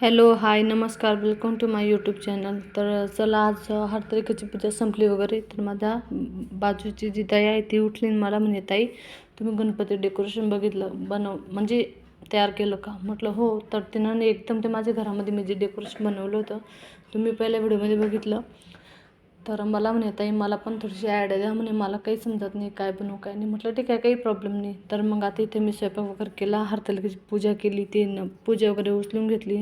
Hello hi नमस्कार. Welcome to my YouTube channel तर चला आज हरतालिकेची पूजा संपली वगैरे. तर माझ्या बाजूची जी ताई आहे ती उठली मला म्हणे ताई तुम्ही गणपती डेकोरेशन बघितलं बनव म्हणजे तयार केलं का? म्हटलं हो. तर तिनं एकदम ते माझ्या घरामध्ये मी जे डेकोरेशन बनवलं होतं तुम्ही पहिल्या व्हिडिओमध्ये बघितलं. तर मला म्हणे ताई मला पण थोडीशी आयडिया द्या म्हणे मला काही समजत नाही काय बनवू काय नाही. म्हटलं ठीक आहे काही प्रॉब्लेम नाही. तर मग आता इथे मी स्वयंपाक वगैरे केला हरतालिकेची पूजा केली ती न पूजा वगैरे उचलून घेतली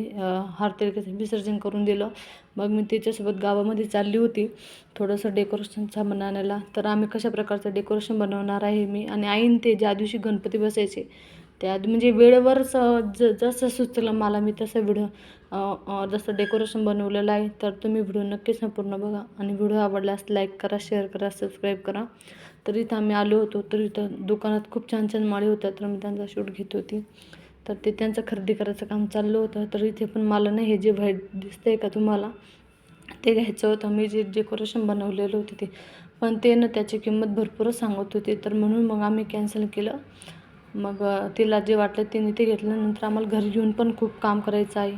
हरतालिकेचं विसर्जन करून दिलं. मग मी त्याच्यासोबत गावामध्ये चालली होती थोडंसं डेकोरेशन सामान आणायला. तर आम्ही कशा प्रकारचं डेकोरेशन बनवणार आहे मी आणि आईन ते ज्या दिवशी गणपती बसायचे त्यात म्हणजे वेळेवरच ज जसं सुचलं मला मी तसं व्हिडिओ जसं डेकोरेशन बनवलेलं आहे तर तुम्ही व्हिडिओ नक्की संपूर्ण बघा. आणि व्हिडिओ आवडल्यास लाईक करा शेअर करा सबस्क्राईब करा. तर इथं आम्ही आलो होतो तर इथं दुकानात खूप छान छान माळी होत्या तर मी त्यांचा शूट घेत होती. तर ते त्यांचं खरेदी करायचं काम चाललं होतं तर इथे पण मला नाही हे जे व्हाईट दिसतंय का तुम्हाला ते घ्यायचं होतं. मी जे डेकोरेशन बनवलेलं होतं ते. पण ते ना त्याची किंमत भरपूरच सांगत होते तर म्हणून मग आम्ही कॅन्सल केलं. मग तिला जे वाटलं तिने ते घेतलं. नंतर आम्हाला घरी येऊन पण खूप काम करायचं आहे.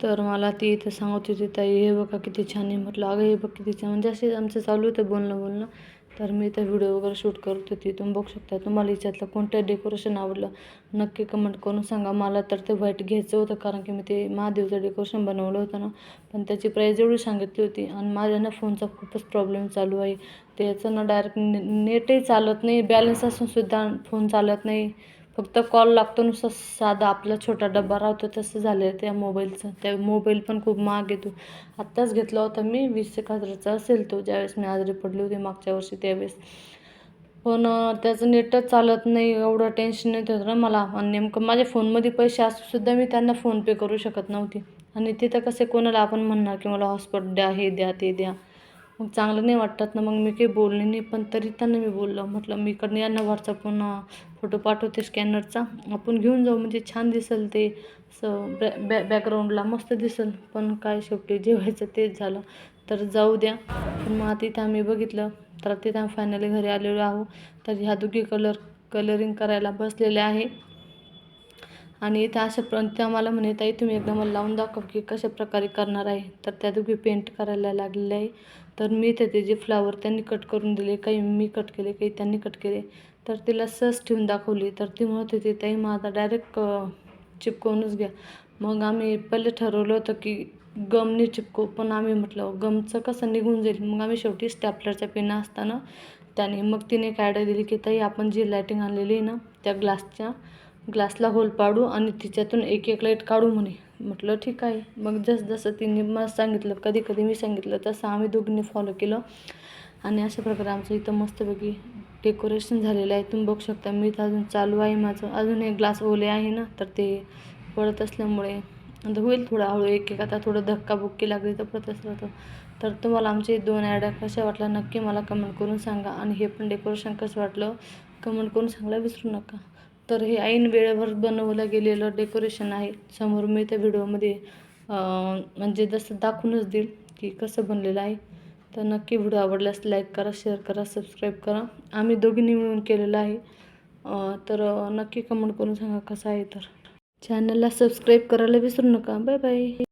तर मला ती इथं सांगत होती ताई हे बघा किती छान आहे. म्हटलं अगं हे बघ किती छान. म्हणजे असे आमचं चालू होतं बोलणं बोलणं तर मी तर व्हिडिओ वगैरे शूट करत होती. तुम्ही बघू शकता तुम्हाला याच्यातलं कोणतं डेकोरेशन आवडलं नक्की कमेंट करून सांगा. मला तर ते व्हाईट घ्यायचं होतं कारण की मी ते महादेवचं डेकोरेशन बनवलं होतं ना. पण त्याची प्राईज एवढी सांगितली होती आणि माझ्या ना फोनचा खूपच प्रॉब्लेम चालू आहे. त्याचं ना डायरेक्ट ने नेटही चालत नाही बॅलन्स असूनसुद्धा फोन चालत नाही. फक्त कॉल लागतो नुसतं साधा आपला छोटा डब्बा राहतो तसं झालं आहे त्या मोबाईलचं. त्या मोबाईल पण खूप महाग येतो आत्ताच घेतला होता मी वीस एक हजाराचा असेल तो ज्यावेळेस मी आजारी पडली होती मागच्या वर्षी त्यावेळेस. पण त्याचं नेटच चालत नाही एवढं टेन्शन येत होतं ना मला. आणि नेमकं माझ्या फोनमध्ये पैसे असूनसुद्धा मी त्यांना फोनपे करू शकत नव्हती. आणि तिथं कसे कोणाला आपण म्हणणार की मला हॉस्पिट द्या हे द्या ते द्या. मग चांगलं नाही वाटतात ना मग मी काही बोलले नाही पण तरी त्यांना मी बोललं म्हटलं मी इकडनं यांना व्हॉट्सअपवरून फोटो पाठवते स्कॅनरचा आपण घेऊन जाऊ म्हणजे छान दिसेल ते असं बॅ बॅ बॅकग्राऊंडला मस्त दिसेल पण काय शेवटी जे व्हायचं तेच झालं. तर जाऊ द्या. पण मग तिथं आम्ही बघितलं तर तिथं आम्ही फायनली घरी आलेलो आहो तर ह्या दोघी कलर कलरिंग करायला बसलेले आहे. आणि इथं अशा प्र त्या मला म्हणे ताई तुम्ही एकदा मला लावून दाखव की कशा प्रकारे करणार आहे. तर त्या दोघी पेंट करायला लागलेले आहे. तर मी इथे ते जे फ्लावर त्यांनी कट करून दिले काही मी कट केले काही त्यांनी कट केले तर तिला सहज ठेवून दाखवली. तर ती म्हणत होती ताई मग आता डायरेक्ट चिपकवूनच घ्या. मग आम्ही पहिले ठरवलं होतं की गमने चिपकू पण आम्ही म्हटलं गमचं कसं निघून जाईल? मग आम्ही शेवटी स्टॅपलरच्या पेना असताना त्याने मग तिने एक आयडिया दिली की ताई आपण जी लायटिंग आणलेली आहे ना त्या ग्लासच्या ग्लासला होल पाडू आणि तिच्यातून एक एक लाइट काढू म्हणे. म्हटलं ठीक आहे. मग जसं जसं तिने मला सांगितलं कधी कधी मी सांगितलं तसं आम्ही दोघींनी फॉलो केलं. आणि अशा प्रकारे आमचं इथं मस्तपैकी डेकोरेशन झालेलं आहे. तुम्ही बघू शकता मी तर अजून चालू आहे माझं. अजून एक ग्लास ओले आहे ना तर ते पडत असल्यामुळे आता होईल थोडं हळू. एक एक आता थोडं धक्काबुक्की लागली तर पडतच राहतं तर. तुम्हाला आमचे दोन आयडिया कशा वाटल्या नक्की मला कमेंट करून सांगा. आणि हे पण डेकोरेशन कसं वाटलं कमेंट करून सांगायला विसरू नका. तर हे ऐन वेळेवर बनवलं गेलेलं डेकोरेशन आहे. समोर मी त्या व्हिडिओमध्ये म्हणजे जसं दाखवूनच देईल की कसं बनलेलं आहे. तर नक्की व्हिडिओ आवडल्यास लाईक करा शेअर करा सबस्क्राईब करा. आम्ही दोघींनी मिळून केलेलं आहे. तर नक्की कमेंट करून सांगा कसं आहे तर. चॅनलला सबस्क्राईब करायला विसरू नका. Bye bye